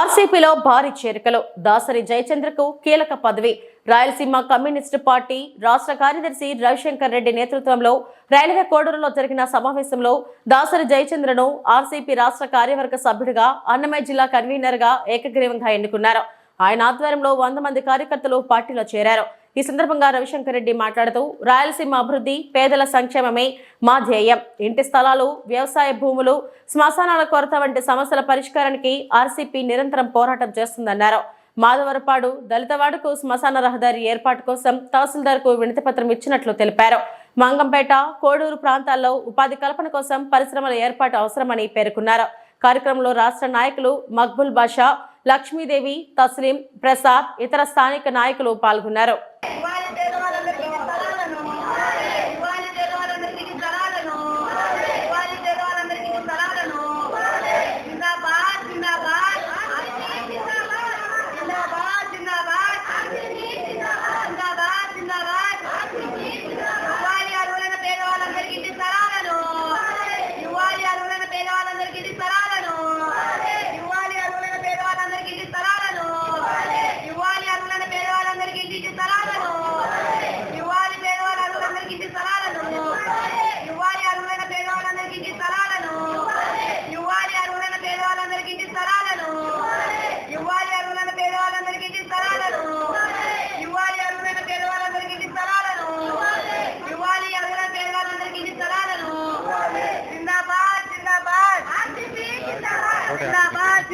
ఆర్సీపీలో భారీ చేరికలు దాసరి జయచంద్రకు కీలక పదవి. రాయలసీమ కమ్యూనిస్టు పార్టీ రాష్ట్ర కార్యదర్శి రవిశంకర్ రెడ్డి నేతృత్వంలో రైల్వే కోడూరులో జరిగిన సమావేశంలో దాసరి జయచంద్రను ఆర్సీపీ రాష్ట్ర కార్యవర్గ సభ్యుడిగా అన్నమయ్య జిల్లా కన్వీనర్గా ఏకగ్రీవంగా ఎన్నుకున్నారు. ఆయన ఆధ్వర్యంలో వంద మంది కార్యకర్తలు పార్టీలో చేరారు. ఈ సందర్భంగా రవిశంకర్ రెడ్డి మాట్లాడుతూ రాయలసీమ అభివృద్ధి పేదల సంక్షేమమే మా ధ్యేయం. ఇంటి స్థలాలు వ్యవసాయ భూములు శ్మశానాల కొరత వంటి సమస్యల పరిష్కారానికి ఆర్సీపీ నిరంతరం పోరాటం చేస్తుందన్నారు. మాధవరపాడు దళితవాడకు శ్మశాన రహదారి ఏర్పాటు కోసం తహసీల్దార్కు వినతిపత్రం ఇచ్చినట్లు తెలిపారు. మంగంపేట కోడూరు ప్రాంతాల్లో ఉపాధి కల్పన కోసం పరిశ్రమల ఏర్పాటు అవసరమని పేర్కొన్నారు. కార్యక్రమంలో రాష్ట్ర నాయకులు మక్బుల్ బాషా లక్ష్మీదేవి తస్లీం ప్రసాద్ ఇతర స్థానిక నాయకులు పాల్గొన్నారు. పేదవాళ్ళందరికీ స్థలాలను ఇవ్వాలి అర్హులైన పేదవాళ్ళందరికీ స్థలాలను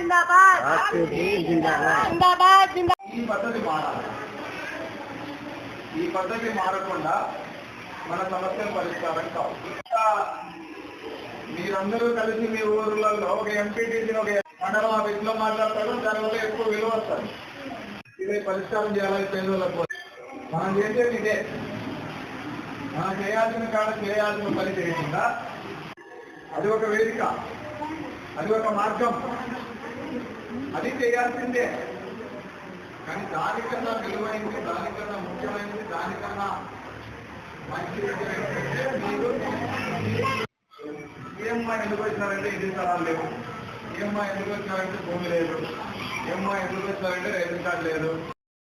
జిందాబాద్. జిందాబాద్. ఈ పద్ధతి మారాలి. ఈ పద్ధతి మారకుండా మన సమస్యలు పరిష్కారం కావు ఇంకా మీరందరూ కలిసి మీ ఊర్లలో ఒక ఎంపీటీసీని ఒక మండలం ఆఫీస్లో మాట్లాడతారు. దానివల్ల ఎక్కువ విలువ వస్తుంది. ఇది పరిష్కారం చేయాలని పేదలకు మనం చేసేది ఇదే. మనం చేయాల్సిన కాడ చేయాల్సిన పని చేయకుండా అది ఒక వేదిక అది ఒక మార్గం. అది చేయాల్సిందే. కానీ దానికన్నా విలువైంది దానికన్నా ముఖ్యమైనది దానికన్నా మంచిది మీరు ఈఎంఐ ఎందుకు వచ్చినారంటే ఇది స్థలాలు లేవు. ఈఎంఐ ఎందుకు వచ్చినారంటే భూమి లేదు. ఈఎంఐ ఎందుకు వచ్చినారంటే రేషన్ కార్డు లేదు.